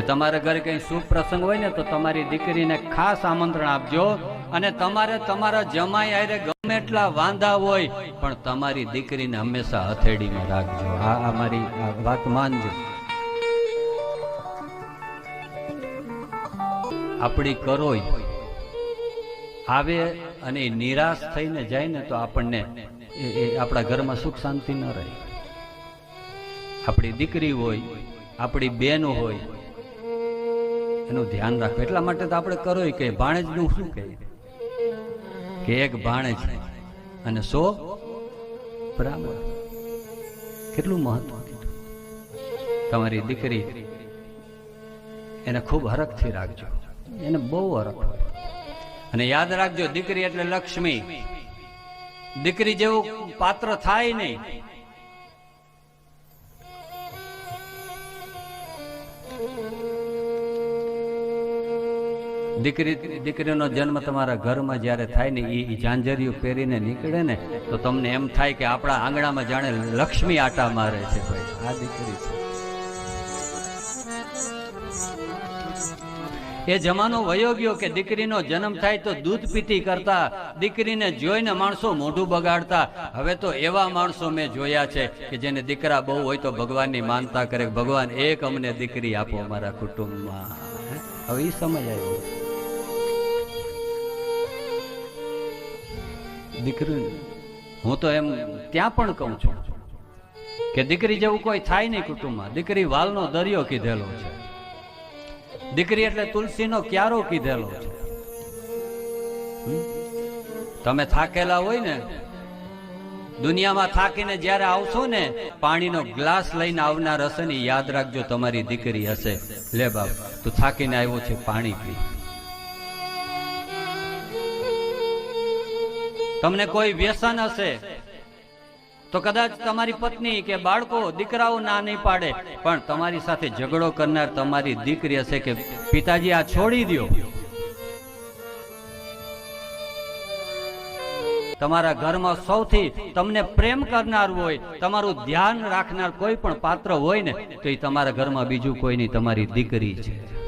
કે તમારા ઘરે કંઈ શુભ પ્રસંગ હોય ને તો તમારી દીકરીને ખાસ આમંત્રણ આપજો. અને તમારે તમારા જમાઈ આરે ગમે એટલા વાંધા હોય, પણ તમારી દીકરીને હંમેશા હથેળીમાં રાખજો. આ અમારી વાત માનજો. આપણી કરોય આવે અને નિરાશ થઈને જાય ને તો આપણને આપણા ઘરમાં સુખ શાંતિ ન રહે. આપણી દીકરી હોય, આપણી બેન હોય એનું ધ્યાન રાખવું. એટલા માટે તો આપણે કરો કે ભાણેજનું શું કહે? કે એક ભાણેજ અને સો બરાબર કેટલું મહત્વ તમારી દીકરી એને ખૂબ હરખથી રાખજો. એને બહુ હરખ અને યાદ રાખજો, દીકરી એટલે લક્ષ્મી. દીકરી જેવું પાત્ર થાય નહીં. દીકરી દીકરીનો જન્મ તમારા ઘરમાં જ્યારે થાય ને એ ઝાંઝરિયું પહેરીને નીકળે ને, તો તમને એમ થાય કે આપણા આંગણામાં જાણે લક્ષ્મી આટા મારે છે ભાઈ. આ દીકરી છે. એ જમાનો વયો ગયો કે દીકરીનો જન્મ થાય તો દૂધ પીતી કરતા, દીકરીને જોઈને માણસો મોઢું બગાડતા. હવે તો એવા માણસો મેં જોયા છે કે જેને દીકરા બહુ હોય તો ભગવાનની માનતા કરે. ભગવાન, એક અમને દીકરી આપો અમારા કુટુંબમાં? હવે એ સમજ આવ્યો. દીકરી હું તો એમ ત્યાં પણ કહું છું કે દીકરી જેવું કોઈ થાય નહીં કુટુંબમાં. દીકરી વાલનો દરિયો કીધેલો છે. દીકરી એટલે તુલસીનો ક્યારો કીધેલો છે. તમે થાકેલા હોય ને દુનિયામાં થાકીને જ્યારે આવશો ને, પાણીનો ગ્લાસ લઈને આવનાર હશે ને, યાદ રાખજો તમારી દીકરી હશે. લે બાપ, તું થાકીને આવ્યો છે, પાણી પી. તમને કોઈ વ્યસન હશે? તો કદાચ તમારી પત્ની કે બાળકો દીકરાઓ ના નહીં પાડે, પણ તમારી સાથે ઝઘડો કરનાર તમારી દીકરી હશે કે, પિતાજી, આ છોડી દ્યો. તમારા ઘરમાં સૌથી તમને પ્રેમ કરનાર હોય, તમારું ધ્યાન રાખનાર કોઈ પણ પાત્ર હોય ને, તો એ તમારા ઘરમાં બીજું કોઈ નહીં, તમારી દીકરી છે.